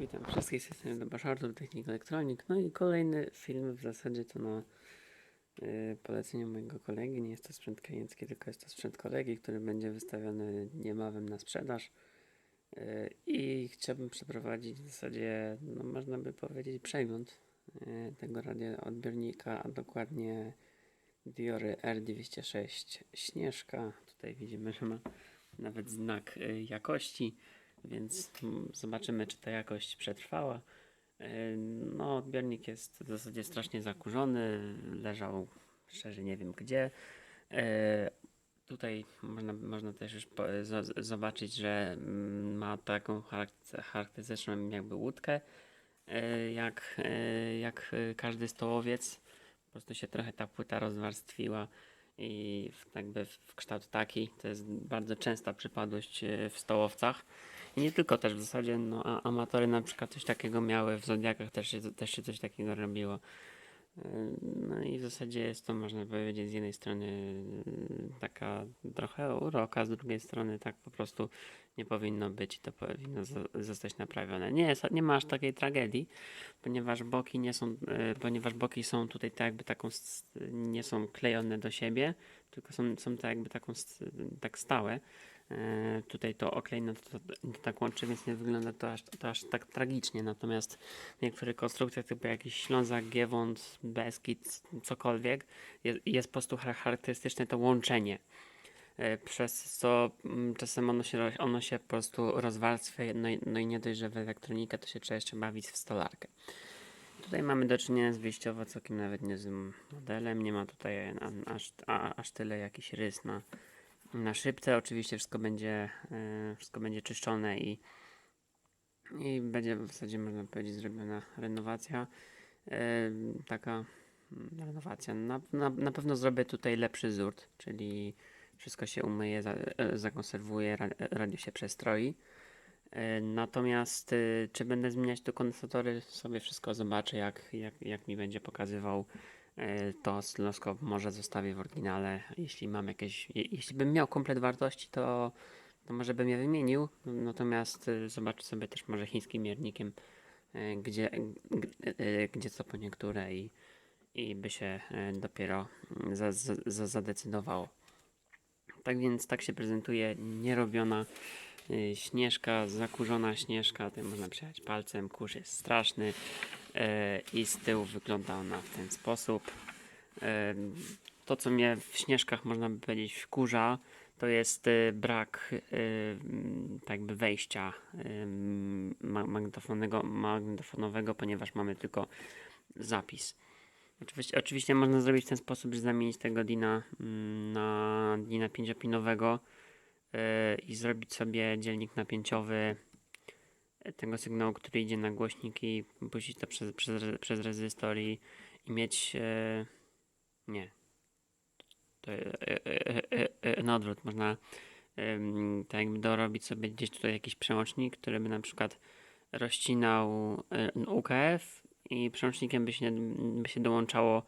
Witam wszystkich, jestem Tomasz Artur, Technik Elektronik. No i kolejny film w zasadzie to na y, polecenie mojego kolegi. Nie jest to sprzęt kliencki, tylko jest to sprzęt kolegi, który będzie wystawiony niebawem na sprzedaż. Y, I chciałbym przeprowadzić w zasadzie, no można by powiedzieć, przegląd y, tego radioodbiornika, a dokładnie Diory R206 Śnieżka. Tutaj widzimy, że ma nawet znak y, jakości, więc mm, zobaczymy, czy ta jakość przetrwała. Y, No, odbiornik jest w zasadzie strasznie zakurzony, leżał szczerze nie wiem gdzie. Y, Tutaj można, można też już zobaczyć, że mm, ma taką charakter- charakterystyczną jakby łódkę, y, jak, jak każdy stołowiec. Po prostu się trochę ta płyta rozwarstwiła i jakby w kształt taki. To jest bardzo częsta przypadłość e, w stołowcach. I nie tylko też w zasadzie, no, a, amatory na przykład coś takiego miały, w Zodiakach też się, też się coś takiego robiło. No i w zasadzie jest to, można powiedzieć, z jednej strony taka trochę uroka, z drugiej strony tak po prostu nie powinno być, to powinno zo- zostać naprawione. Nie, nie ma aż takiej tragedii, ponieważ boki nie są, e, ponieważ boki są tutaj tak jakby taką, nie są klejone do siebie, tylko są, są tak jakby taką, tak stałe. E, Tutaj to oklejno to, to, to tak łączy, więc nie wygląda to aż, to aż tak tragicznie. Natomiast w niektórych konstrukcjach, typu jakiś Ślązak, Giewont, Beskid, cokolwiek, jest, jest po prostu char- charakterystyczne to łączenie. E, Przez co mm, czasem ono się, ono się po prostu rozwarstwia, no i, no i nie dość, że w elektronikę, to się trzeba jeszcze bawić w stolarkę. Tutaj mamy do czynienia z wyjściowo całkiem nawet niezłym modelem. Nie ma tutaj aż, a, aż tyle jakiś rys na, na szybce. Oczywiście wszystko będzie, e, wszystko będzie czyszczone i, i będzie w zasadzie można powiedzieć zrobiona renowacja. E, taka mm, renowacja. Na, na, na pewno zrobię tutaj lepszy zurt, czyli wszystko się umyje, za, zakonserwuje, ra, radio się przestroi. E, Natomiast czy będę zmieniać tu kondensatory, sobie wszystko zobaczę, jak, jak, jak mi będzie pokazywał to oscyloskop. Może zostawię w oryginale, jeśli mam jakieś, je, jeśli bym miał komplet wartości, to, to może bym je wymienił. Natomiast y, zobaczę sobie też może chińskim miernikiem, e, gdzie, e, gdzie co po niektóre i, i by się e, dopiero mm, za, za, za, zadecydowało. Tak więc tak się prezentuje nierobiona śnieżka, zakurzona śnieżka. Tutaj można przejechać palcem, kurz jest straszny e, i z tyłu wygląda ona w ten sposób. E, to, co mnie w śnieżkach, można by powiedzieć, wkurza, to jest y, brak y, tak jakby wejścia y, ma- magnetofonego, magnetofonowego, ponieważ mamy tylko zapis. Oczywiście, oczywiście można zrobić w ten sposób, że zamienić tego Dina mm, na Dina 5-pinowego yy, i zrobić sobie dzielnik napięciowy e, tego sygnału, który idzie na głośnik i puścić to przez, przez, przez rezystor i, i mieć e, nie to e, e, e, e, na odwrót można em, tak jakby dorobić sobie gdzieś tutaj jakiś przełącznik, który by na przykład rozcinał e, UKF i przełącznikiem by się, by się dołączało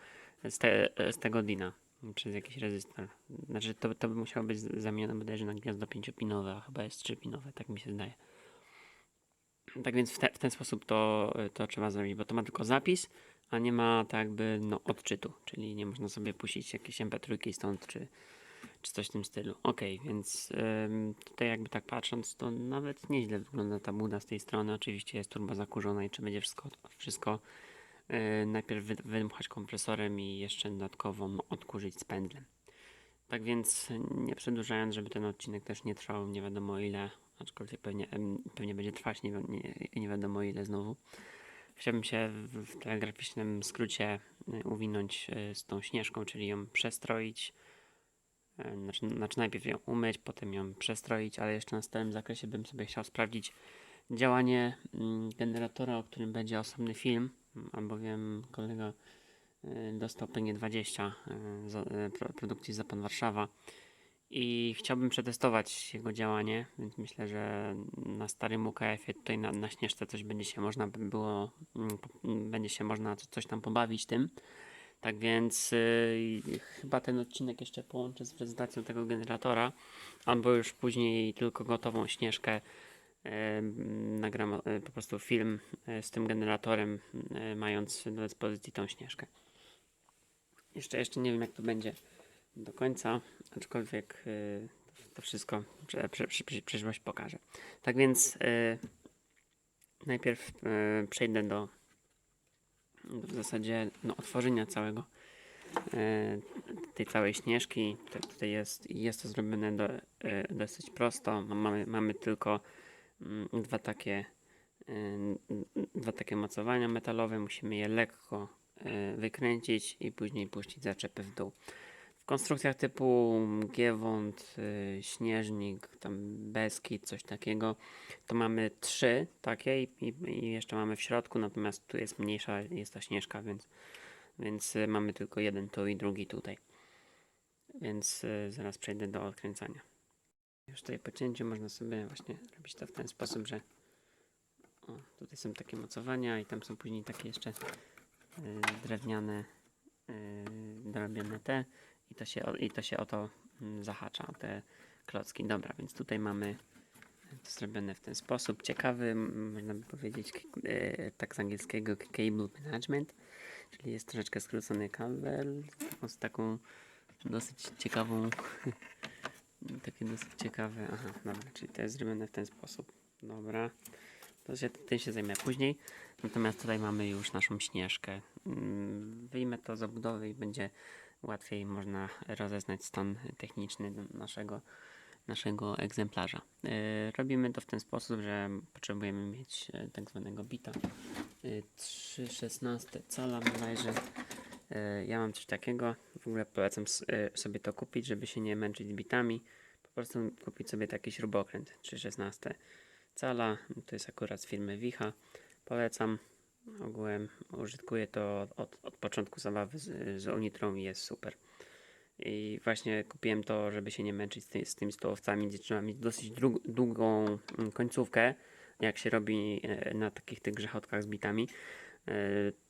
z, te, z tego DINA przez jakiś rezystor. Znaczy to, to by musiało być zamienione bodajże na gniazdo 5-pinowe, a chyba jest 3-pinowe, tak mi się zdaje. Tak więc w, te, w ten sposób to, to trzeba zrobić, bo to ma tylko zapis, a nie ma tak jakby no, odczytu, czyli nie można sobie puścić jakieś MP3 stąd, czy, czy coś w tym stylu. Ok, więc ym, tutaj jakby tak patrząc, to nawet nieźle wygląda ta buda z tej strony. Oczywiście jest turbo zakurzona i trzeba będzie wszystko, wszystko yy, najpierw wy, wydmuchać kompresorem i jeszcze dodatkowo odkurzyć z. Tak więc nie przedłużając, żeby ten odcinek też nie trwał nie wiadomo ile, aczkolwiek pewnie, pewnie będzie trwać nie, nie, nie wiadomo ile znowu. Chciałbym się w, telegraficznym skrócie y, uwinąć y, z tą śnieżką, czyli ją przestroić. E, Znaczy, znaczy najpierw ją umyć, potem ją przestroić, ale jeszcze na stałym zakresie bym sobie chciał sprawdzić działanie mm, generatora, o którym będzie osobny film, albowiem kolega y, dostał PG20 y, z pro- produkcji Zapan Warszawa i chciałbym przetestować jego działanie, więc myślę, że na starym UKF-ie tutaj na, na śnieżce coś będzie się można by było, mm, będzie się można co- coś tam pobawić tym. Tak więc y, chyba ten odcinek jeszcze połączę z prezentacją tego generatora, albo już później tylko gotową śnieżkę e, nagram e, po prostu film e, z tym generatorem, e, mając do dyspozycji tą śnieżkę. Jeszcze, jeszcze nie wiem, jak to będzie do końca, aczkolwiek e, to wszystko prze, prze, prze, przyszłość pokaże. Tak więc e, najpierw e, przejdę do, do w zasadzie no, otworzenia całego e, tej całej śnieżki. Tutaj, tutaj jest, jest to zrobione do, e, dosyć prosto. Mamy, mamy tylko mm, dwa takie n- dwa takie mocowania metalowe. Musimy je lekko e, wykręcić i później puścić zaczepy w dół. Konstrukcjach typu Giewont, y, Śnieżnik, tam Beskid, coś takiego, to mamy trzy takie i, i, jeszcze mamy w środku, natomiast tu jest mniejsza, jest ta śnieżka, więc, więc y, mamy tylko jeden tu i drugi tutaj. Więc y, zaraz przejdę do odkręcania. Już tutaj po cięciu można sobie właśnie robić to w ten sposób, że o, tutaj są takie mocowania i tam są później takie jeszcze y, drewniane y, te i to się, i to się o to mm, zahacza, te klocki. Dobra, więc tutaj mamy to zrobione w ten sposób. Ciekawy, można by powiedzieć, e, tak z angielskiego cable management, czyli jest troszeczkę skrócony kabel z taką, z taką dosyć ciekawą, takie dosyć ciekawe, aha, dobra, czyli to jest zrobione w ten sposób. Dobra, to się, tym się zajmę później. Natomiast tutaj mamy już naszą śnieżkę. Mm, Wyjmę to z obudowy i będzie łatwiej można rozeznać stan techniczny naszego, naszego egzemplarza. E, Robimy to w ten sposób, że potrzebujemy mieć e, tak zwanego bita. E, 3,16 cala bodajże. E, Ja mam coś takiego. W ogóle polecam e, sobie to kupić, żeby się nie męczyć bitami. Po prostu kupić sobie taki śrubokręt 3,16 cala. To jest akurat z firmy Wicha. Polecam. Ogółem użytkuję to od, od początku zabawy z, z Onitrą i jest super. I właśnie kupiłem to, żeby się nie męczyć z, ty, z tymi stołowcami, gdzie trzeba mieć dosyć dług, długą mm, końcówkę, jak się robi e, na takich tych grzechotkach z bitami. E,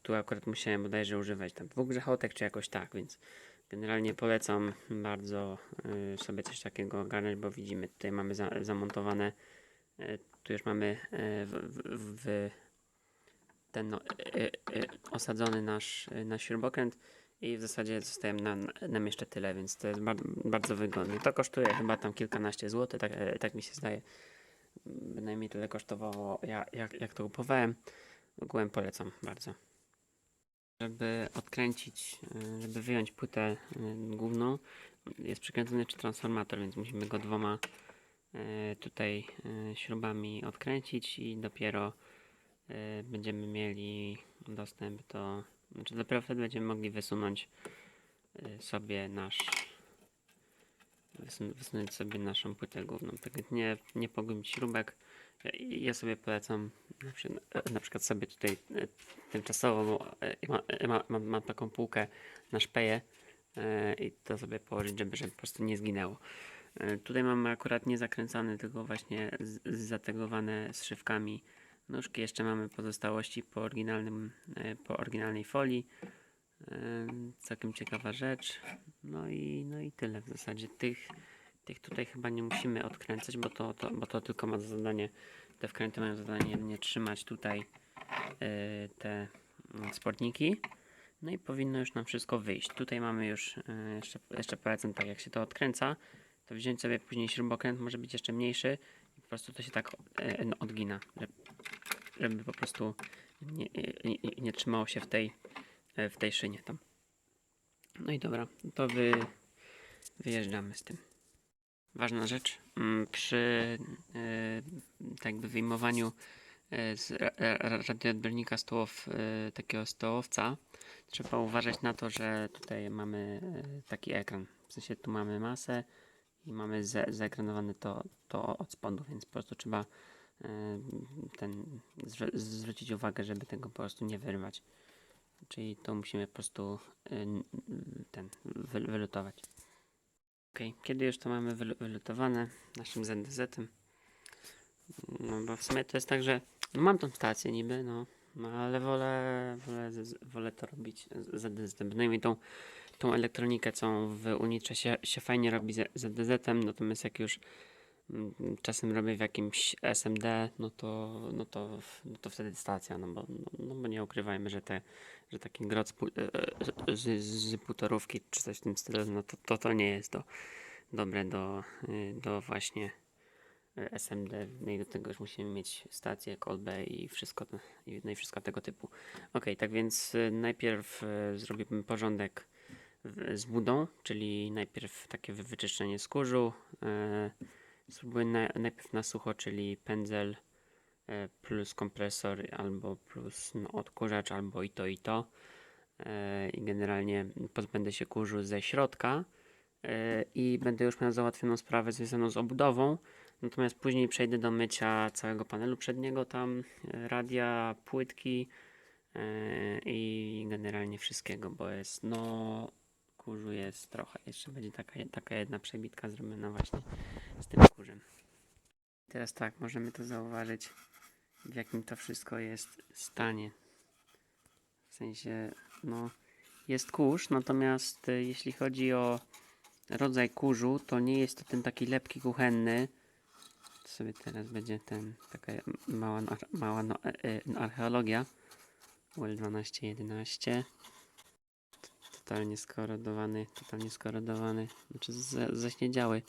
Tu akurat musiałem bodajże używać tam dwóch grzechotek, czy jakoś tak, więc generalnie polecam bardzo e, sobie coś takiego ogarnąć, bo widzimy, tutaj mamy za, zamontowane, tu już mamy w, w, w ten no, e, e, osadzony nasz, e, nasz śrubokręt i w zasadzie zostaje nam, nam jeszcze tyle, więc to jest bardzo, bardzo wygodne. To kosztuje chyba tam kilkanaście złotych, tak, e, tak mi się zdaje. Bynajmniej tyle kosztowało, ja, jak, jak to kupowałem. Ogółem polecam bardzo. Żeby odkręcić, e, żeby wyjąć płytę e, główną, jest przykręcony jeszcze transformator, więc musimy go dwoma e, tutaj e, śrubami odkręcić i dopiero e, będziemy mieli dostęp do, znaczy dopiero wtedy będziemy mogli wysunąć e, sobie nasz wysun- wysunąć sobie naszą płytę główną. Tak nie, nie pogubić śrubek. Ja- sobie polecam na przykład, sobie tutaj e, tymczasowo, bo ma, ma, mam, mam taką półkę na szpeję i to sobie położyć, żeby, żeby po prostu nie zginęło. Tutaj mamy akurat nie zakręcane, tylko właśnie zategowane z szywkami nóżki. Jeszcze mamy pozostałości po, oryginalnym, e, po oryginalnej folii. Całkiem ciekawa rzecz. No i, no i tyle w zasadzie. Tych, tych tutaj chyba nie musimy odkręcać, bo to, to, bo to tylko ma za zadanie, te wkręty mają za zadanie jedynie trzymać tutaj e, te mm, sportniki. No i powinno już nam wszystko wyjść. Tutaj mamy już, e, jeszcze, jeszcze polecam tak, jak się to odkręca, to wziąć sobie później śrubokręt, może być jeszcze mniejszy i po prostu to się tak odgina, żeby po prostu nie, nie, nie, trzymało się w tej, e, w tej szynie tam. No i dobra, to wy, wyjeżdżamy z tym. Ważna rzecz, mm, przy e, tak jakby wyjmowaniu e, z ra- ra- radioodbiornika stołów, e, takiego stołowca, trzeba uważać na to, że tutaj mamy taki ekran. W sensie tu mamy masę i mamy ze, zaekranowane to, to od spodu, więc po prostu trzeba ten, zwr- zwrócić uwagę, żeby tego po prostu nie wyrwać. Czyli to musimy po prostu y, ten wy, wylutować. Ok, kiedy już to mamy wylu- wylutowane naszym ZDZ-em, no bo w sumie to jest tak, że no mam tą stację niby, no, no ale wolę, wolę, wolę to robić ZDZ-em. Tą, tą elektronikę, co w Unitrze się, się fajnie robi z ZDZ-em, natomiast jak już czasem robię w jakimś SMD, no to, no to, no to wtedy stacja, no bo, no, no bo nie ukrywajmy, że, te, że taki grot z, e, e, z, z półtorówki czy coś w tym stylu, no to to, to nie jest do, dobre do, y, do właśnie e, SMD, no i do tego już musimy mieć stację, kolbę i wszystko, no i wszystko tego typu. Ok, tak więc y, najpierw y, zrobimy porządek z budą, czyli najpierw takie wy- wyczyszczenie skórzu, e, spróbuję na, najpierw na sucho, czyli pędzel e, plus kompresor albo plus no, odkurzacz, albo i to i to. E, I generalnie pozbędę się kurzu ze środka e, i będę już miał załatwioną sprawę związaną z obudową. Natomiast później przejdę do mycia całego panelu przedniego, tam radia, płytki i generalnie wszystkiego, bo jest no kurzu jest trochę. Jeszcze będzie taka, taka jedna przebitka zrobiona właśnie z tym kurzem. Teraz tak, możemy to zauważyć w jakim to wszystko jest stanie. W sensie, no, jest kurz, natomiast y, jeśli chodzi o rodzaj kurzu, to nie jest to ten taki lepki kuchenny. To sobie teraz będzie ten, taka mała, no- mała no, e, e, archeologia. UL1211. Totalnie skorodowany, totalnie skorodowany. Znaczy zaśniedziały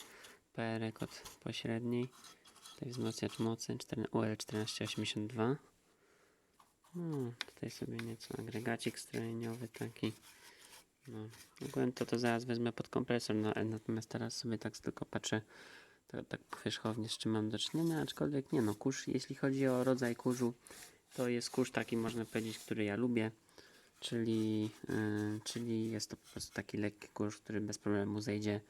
PR kod pośredniej. Tutaj wzmacniacz mocy 4, UL1482. No, tutaj sobie nieco agregacik strojeniowy taki. No, ogólnie to to zaraz wezmę pod kompresor, no, natomiast teraz sobie tak tylko patrzę to, tak wierzchownie z czym mam do czynienia, aczkolwiek nie no, kurz, jeśli chodzi o rodzaj kurzu, to jest kurz taki można powiedzieć, który ja lubię, czyli, yy, czyli jest to po prostu taki lekki kurz, który bez problemu zejdzie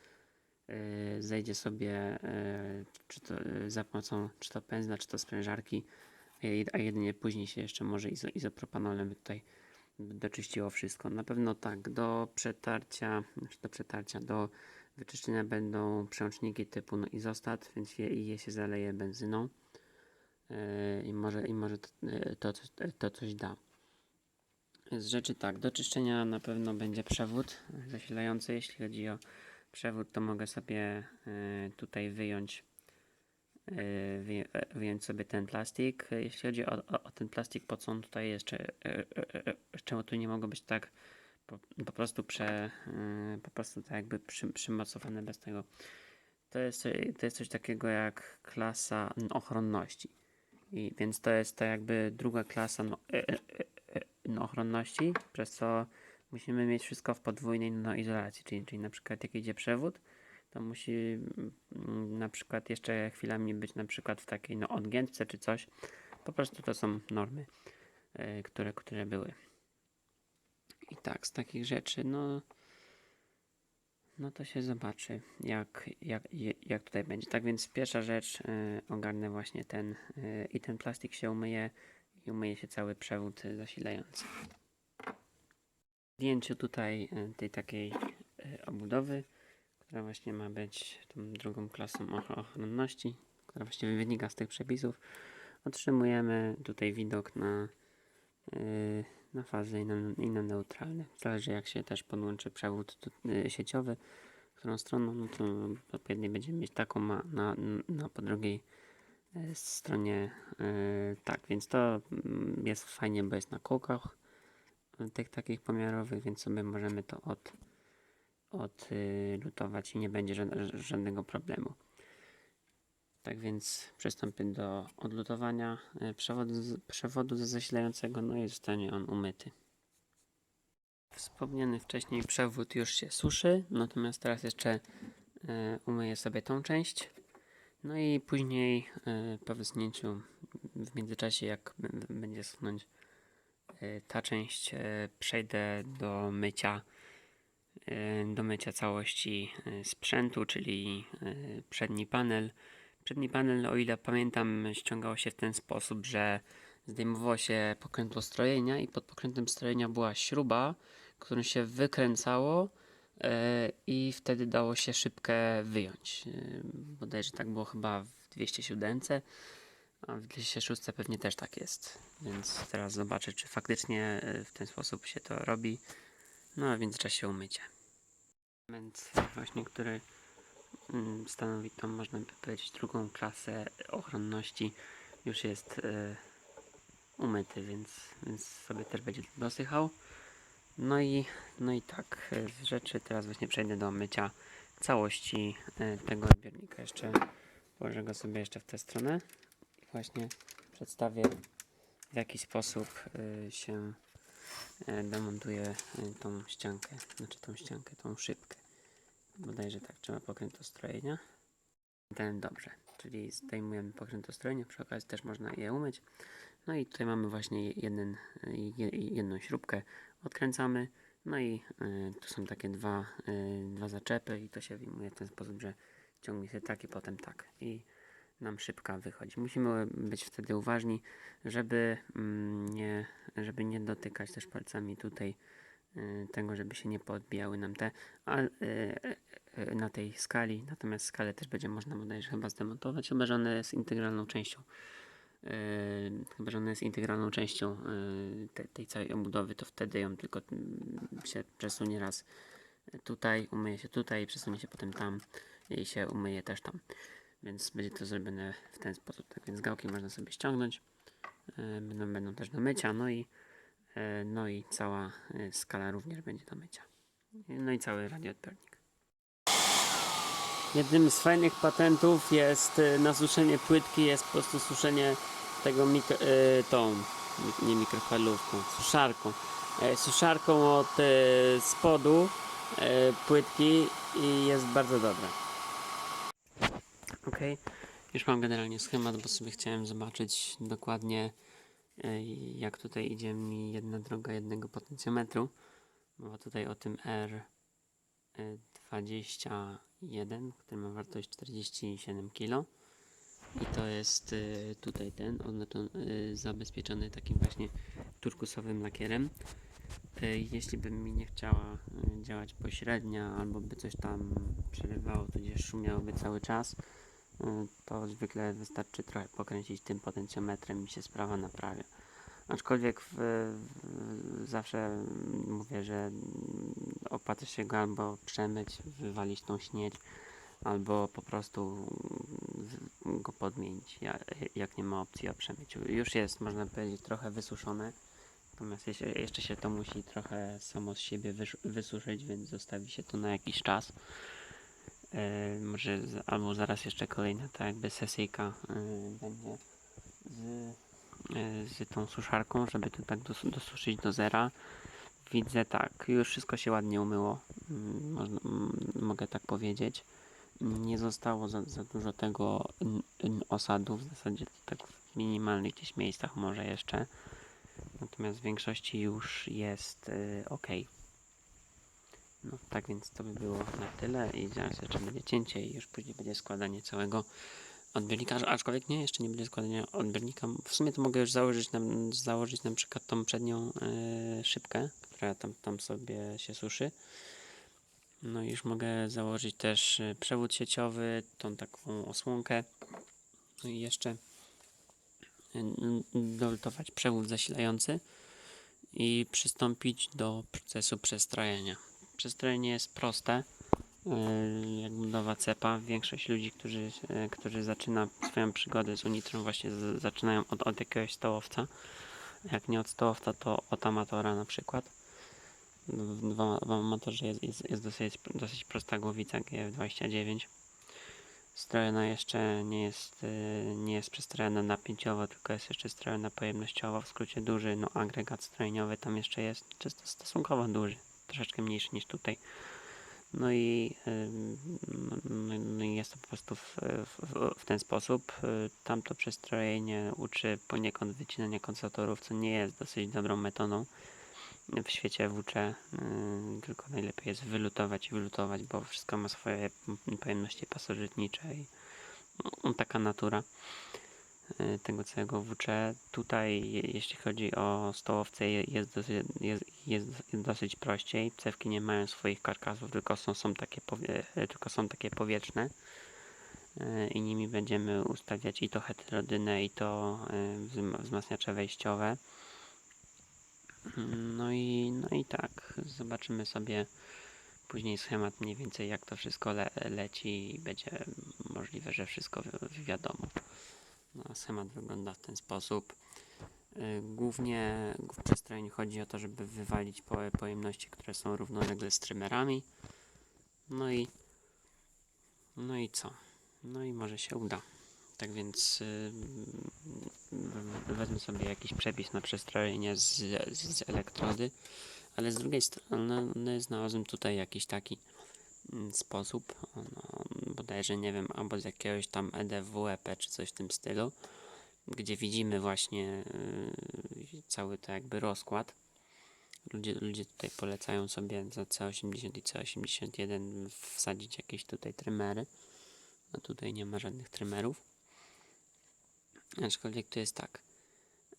yy, zejdzie sobie yy, czy to yy, za pomocą czy to pędzla, czy to sprężarki, a jed- a jedynie później się jeszcze może izo, izopropanolem tutaj doczyściło wszystko. Na pewno tak, do przetarcia, znaczy do przetarcia, do wyczyszczenia będą przełączniki typu no, izostat, więc je, je się zaleje benzyną i może, i może to, to, to coś da. Z rzeczy tak, do czyszczenia na pewno będzie przewód zasilający. Jeśli chodzi o przewód, to mogę sobie yy, tutaj wyjąć wyję- e, wyjąć sobie ten plastik. Jeśli chodzi o, o, o ten plastik, po co on tutaj jest, czy, e, e, e, czemu tu nie mogło być tak po, po prostu prze, po prostu tak jakby przy, przymocowane bez tego. To jest, e, to jest coś takiego jak klasa no, ochronności. I więc to jest to jakby druga klasa e, e, e, e, no, ochronności, przez co musimy mieć wszystko w podwójnej no, izolacji, czyli, czyli na przykład jak idzie przewód, to musi mm, na przykład jeszcze chwilami być na przykład w takiej no, odgiętce czy coś. Po prostu to są normy, e, które, które były. I tak, z takich rzeczy, no, no to się zobaczy, jak, jak, jak tutaj będzie. Tak więc pierwsza rzecz, y, ogarnę właśnie ten y, i ten plastik się umyje i umyje się cały przewód y, zasilający. W zdjęciu tutaj y, tej takiej y, obudowy, która właśnie ma być tą drugą klasą och- ochronności, która właściwie wynika z tych przepisów, otrzymujemy tutaj widok na na fazę i na, i na neutralny. Zależy jak się też podłączy przewód sieciowy, którą stroną, no to po jednej będziemy mieć taką, a na, na po drugiej stronie y, tak, więc to mm, jest fajnie, bo jest na kółkach y, tych takich pomiarowych, więc sobie możemy to od, odlutować i nie będzie ża- żadnego problemu. Tak więc przystąpię do odlutowania e, przewodu, przewodu zasilającego, no i zostanie on umyty. Wspomniany wcześniej przewód już się suszy, natomiast teraz jeszcze e, umyję sobie tą część. No i później e, po wysunięciu, w międzyczasie jak będzie sunąć e, ta część, e, przejdę do mycia do mycia całości sprzętu, czyli przedni panel, Przedni panel, o ile pamiętam, ściągało się w ten sposób, że zdejmowało się pokrętło strojenia i pod pokrętem strojenia była śruba, którą się wykręcało i wtedy dało się szybkę wyjąć. E, bodajże tak było chyba w 207, a w 206 pewnie też tak jest. Więc teraz zobaczę, czy faktycznie e, w ten sposób się to robi. No a w międzyczasie umycie. Element właśnie, który mm, stanowi to, można by powiedzieć, drugą klasę ochronności. Już jest e, umyty, więc, więc sobie też będzie dosychał. No i, no i tak, e, z rzeczy teraz właśnie przejdę do mycia całości e, tego odbiornika. Jeszcze położę go sobie jeszcze w tę stronę i właśnie przedstawię w jaki sposób e, się demontuje tą ściankę, znaczy tą ściankę, tą szybkę. Bodajże tak, trzeba pokrętostrojenia. Ten dobrze, czyli zdejmujemy pokrętostrojenie, przy okazji też można je umyć. No i tutaj mamy właśnie jeden, je- jedną śrubkę, odkręcamy. No i y, tu są takie dwa, y, dwa zaczepy i to się wyjmuje w ten sposób, że ciągnie się tak i potem tak. I nam szybka wychodzi. Musimy być wtedy uważni, żeby mm, nie, żeby nie dotykać też palcami tutaj y, tego, żeby się nie podbijały nam te a, y, y, na tej skali. Natomiast skalę też będzie można bodajże chyba zdemontować, chyba że ona jest integralną częścią. Yy, chyba, że ona jest integralną częścią yy, te, tej całej obudowy, to wtedy ją tylko mm, się przesunie raz tutaj, umyje się tutaj, przesunie się potem tam i się umyje też tam. Więc będzie to zrobione w ten sposób. Tak więc gałki można sobie ściągnąć. Yy, Będą, będą też do mycia, no i, no i cała skala również będzie do mycia. No i cały radioodbiornik. Jednym z fajnych patentów jest y, na suszenie płytki, jest po prostu suszenie tego mikro, y, tą, nie mikrofalówką, suszarką. Y, suszarką od spodu płytki i jest bardzo dobre. Ok, już mam generalnie schemat, bo sobie chciałem zobaczyć dokładnie jak tutaj idzie mi jedna droga jednego potencjometru. Mowa tutaj o tym R20 jeden, który ma wartość 47 kg. I to jest y, tutaj ten, oznaczony, zabezpieczony takim właśnie turkusowym lakierem. Y, jeśli by mi nie chciała y, działać pośrednia, albo by coś tam przerywało, tudzież szumiałoby cały czas, to zwykle wystarczy trochę pokręcić tym potencjometrem i się sprawa naprawia. Aczkolwiek w, w, zawsze mówię, że opłaca się go albo przemyć, wywalić tą śnieć, albo po prostu go podmienić, ja- jak nie ma opcji o przemyciu. Już jest, można powiedzieć, trochę wysuszone, natomiast jeszcze, się to musi trochę samo z siebie wysuszyć, więc zostawi się to na jakiś czas. E, może albo zaraz jeszcze kolejna ta jakby sesyjka e, będzie z e, z tą suszarką, żeby to tak dos- dosuszyć do zera. Widzę tak, już wszystko się ładnie umyło, mm, można, mm, mogę tak powiedzieć. Nie zostało za, za dużo tego osadu, w zasadzie tak w minimalnych gdzieś miejscach może jeszcze. Natomiast w większości już jest y, ok. No tak więc to by było na tyle i zaraz jeszcze będzie cięcie i już później będzie składanie całego odbiornika, aczkolwiek nie, jeszcze nie będzie składania odbiornika. W sumie to mogę już założyć, nam, założyć na przykład tą przednią e, szybkę, która tam, tam sobie się suszy. No i już mogę założyć też e, przewód sieciowy, tą taką osłonkę. No i jeszcze n- doltować przewód zasilający i przystąpić do procesu przestrojenia. Przestrojenie jest proste yy, jak budowa cepa. Większość ludzi, którzy, którzy zaczyna swoją przygodę z Unitrą właśnie z, zaczynają od, od jakiegoś stołowca. Jak nie od stołowca, to od amatora na przykład. W, w, amatorze jest, jest, jest dosyć, dosyć prosta głowica GF29. Strojona jeszcze nie jest, yy, nie jest przestrojona napięciowo, tylko jest jeszcze strojona pojemnościowo. W skrócie duży no, agregat strojeniowy tam jeszcze jest, czysto stosunkowo duży, troszeczkę mniejszy niż tutaj. No no, no i jest to po prostu w, w, w ten sposób. Y, Tamto przestrojenie uczy poniekąd wycinania kondensatorów, co nie jest dosyć dobrą metodą w świecie WC, y, tylko najlepiej jest wylutować i wylutować, bo wszystko ma swoje pojemności pasożytnicze i no, taka natura y, tego całego WC. Tutaj, je- jeśli chodzi o stołowce, je- jest dosyć, jest, jest dosyć prościej. Cewki nie mają swoich karkasów, tylko są, są, takie, tylko są takie powietrzne. y, I nimi będziemy ustawiać i to heterodynę, i to wzm- wzmacniacze wejściowe. No i, no i tak, zobaczymy sobie później schemat mniej więcej jak to wszystko le leci i będzie możliwe, że wszystko wi- wi- wiadomo. No, schemat wygląda w ten sposób. Y, Głównie w przestroju chodzi o to, żeby wywalić po pojemności, które są równolegle z trymerami. No i no i co? No i może się uda. Tak więc y, w- wezmę sobie jakiś przepis na przestrojenie z, z, z elektrody, ale z drugiej strony znalazłem tutaj jakiś taki mm, sposób, no, bodajże nie wiem, albo z jakiegoś tam EDWEP czy coś w tym stylu, gdzie widzimy właśnie y, cały to jakby rozkład. Ludzie, ludzie tutaj polecają sobie za C80 i C81 wsadzić jakieś tutaj trymery. No tutaj nie ma żadnych trymerów. Aczkolwiek tu jest tak.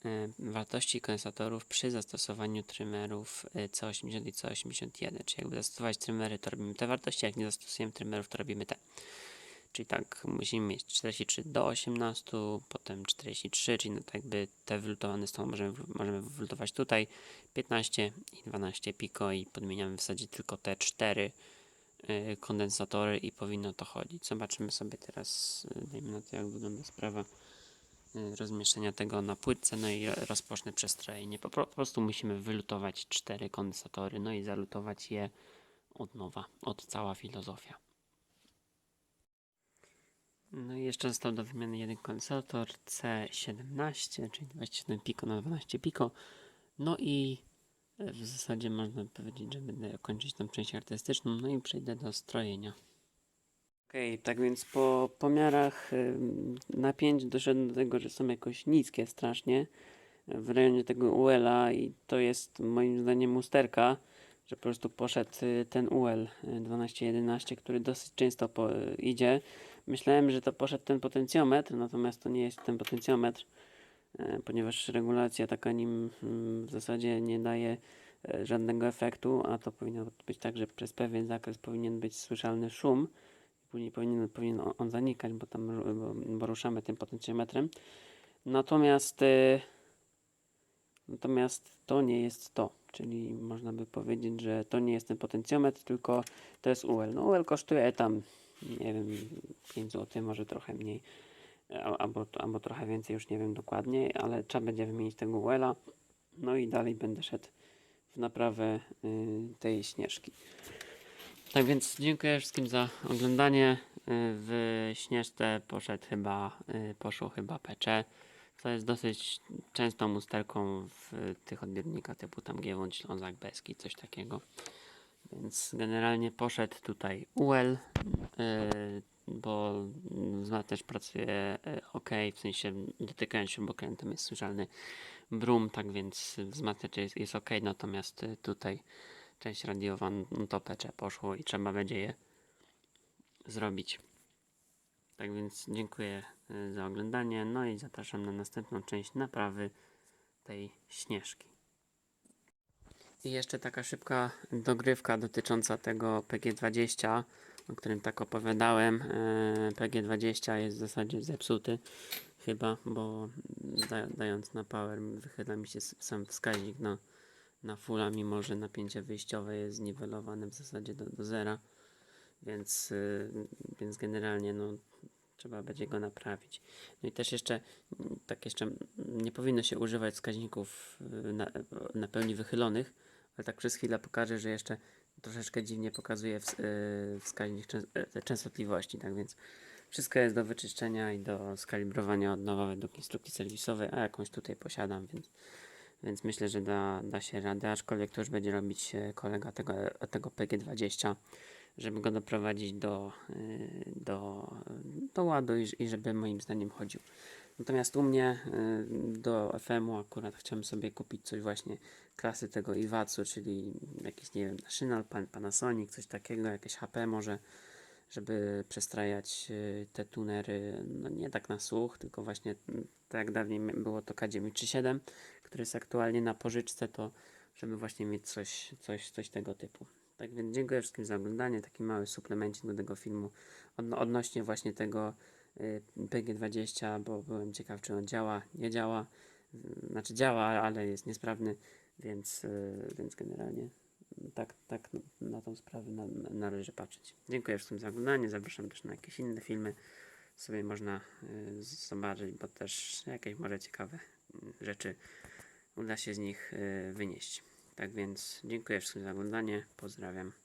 E, Wartości kondensatorów przy zastosowaniu trymerów e, C80 i C81. Czyli jakby zastosować trymery, to robimy te wartości, jak nie zastosujemy trymerów, to robimy te. Czyli tak, musimy mieć 43 do 18, potem 43, czyli no tak jakby te wylutowane są, możemy, możemy wylutować tutaj 15 i 12 piko i podmieniamy w zasadzie tylko te 4 y, kondensatory i powinno to chodzić. Zobaczymy sobie teraz, dajmy na to jak wygląda sprawa rozmieszczenia tego na płytce, no i ro- rozpocznę przestrojenie. Po, po prostu musimy wylutować 4 kondensatory, no i zalutować je od nowa, od cała filozofia. No i jeszcze został do wymiany jeden kondensator C17, czyli 27 piko na 12 piko. No i w zasadzie można powiedzieć, że będę kończyć tą część artystyczną, no i przejdę do strojenia. Okej, tak więc po pomiarach napięć doszedłem do tego, że są jakoś niskie strasznie w rejonie tego UL-a i to jest moim zdaniem usterka, że po prostu poszedł y, ten UL y, 1211, który dosyć często y, idzie. Myślałem, że to poszedł ten potencjometr, natomiast to nie jest ten potencjometr, e, ponieważ regulacja taka nim mm, w zasadzie nie daje e, żadnego efektu, a to powinno być tak, że przez pewien zakres powinien być słyszalny szum. Później powinien, powinien on- zanikać, bo tam bo, bo ruszamy tym potencjometrem. Natomiast e, natomiast to nie jest to, czyli można by powiedzieć, że to nie jest ten potencjometr, tylko to jest UL. No UL kosztuje tam nie wiem, 5 zł, może trochę mniej, albo, albo trochę więcej, już nie wiem dokładnie, ale trzeba będzie wymienić tego UL-a. No i dalej będę szedł w naprawę y, tej śnieżki. Tak więc dziękuję wszystkim za oglądanie. Y, W śnieżce poszedł chyba, y, poszło chyba pecze. To jest dosyć częstą usterką w tych odbiornikach typu tam Giewont, Ślązak, Beski, coś takiego. Więc generalnie poszedł tutaj UL, yy, bo zma też pracuje ok, w sensie dotykając śrubokrętem jest słyszalny brum, tak więc wzmacniacz jest, ok, natomiast y, tutaj część radiowa no to pecze poszło i trzeba będzie je zrobić. Tak więc dziękuję y, za oglądanie, no i zapraszam na następną część naprawy tej śnieżki. I jeszcze taka szybka dogrywka dotycząca tego PG20, o którym tak opowiadałem. E, PG20 jest w zasadzie zepsuty chyba, bo da, dając na power wychyla mi się sam wskaźnik na, na fulla, mimo że napięcie wyjściowe jest zniwelowane w zasadzie do, do zera. Więc, y, więc generalnie no, trzeba będzie go naprawić. No i też jeszcze, tak jeszcze nie powinno się używać wskaźników y, na, na pełni wychylonych, ale tak przez chwilę pokażę, że jeszcze troszeczkę dziwnie pokazuje ws- y, wskaźnik częstotliwości, tak więc wszystko jest do wyczyszczenia i do skalibrowania od nowa według instrukcji serwisowej, a jakąś tutaj posiadam, więc, więc myślę, że da, da się radę, aczkolwiek to już będzie robić e, kolega tego, tego PG20, żeby go doprowadzić do, y, do, do ładu i, i żeby moim zdaniem chodził. Natomiast u mnie y, do FM-u akurat chciałem sobie kupić coś właśnie klasy tego Iwatsu, czyli jakiś, nie wiem, National, Pan, Panasonic, coś takiego, jakieś HP może, żeby przestrajać y, te tunery, no nie tak na słuch, tylko właśnie mm, tak jak dawniej było to K937, który jest aktualnie na pożyczce, to żeby właśnie mieć coś, coś, coś tego typu. Tak więc dziękuję wszystkim za oglądanie, taki mały suplemencik do tego filmu odno- odnośnie właśnie tego y, PG20, bo byłem ciekaw, czy on działa, nie działa. Znaczy działa, ale jest niesprawny, więc, y, więc generalnie tak, tak na tą sprawę na, należy patrzeć. Dziękuję wszystkim za oglądanie. Zapraszam też na jakieś inne filmy. Sobie można y, zobaczyć, bo też jakieś może ciekawe y, rzeczy uda się z nich y, wynieść. Tak więc dziękuję wszystkim za oglądanie. Pozdrawiam.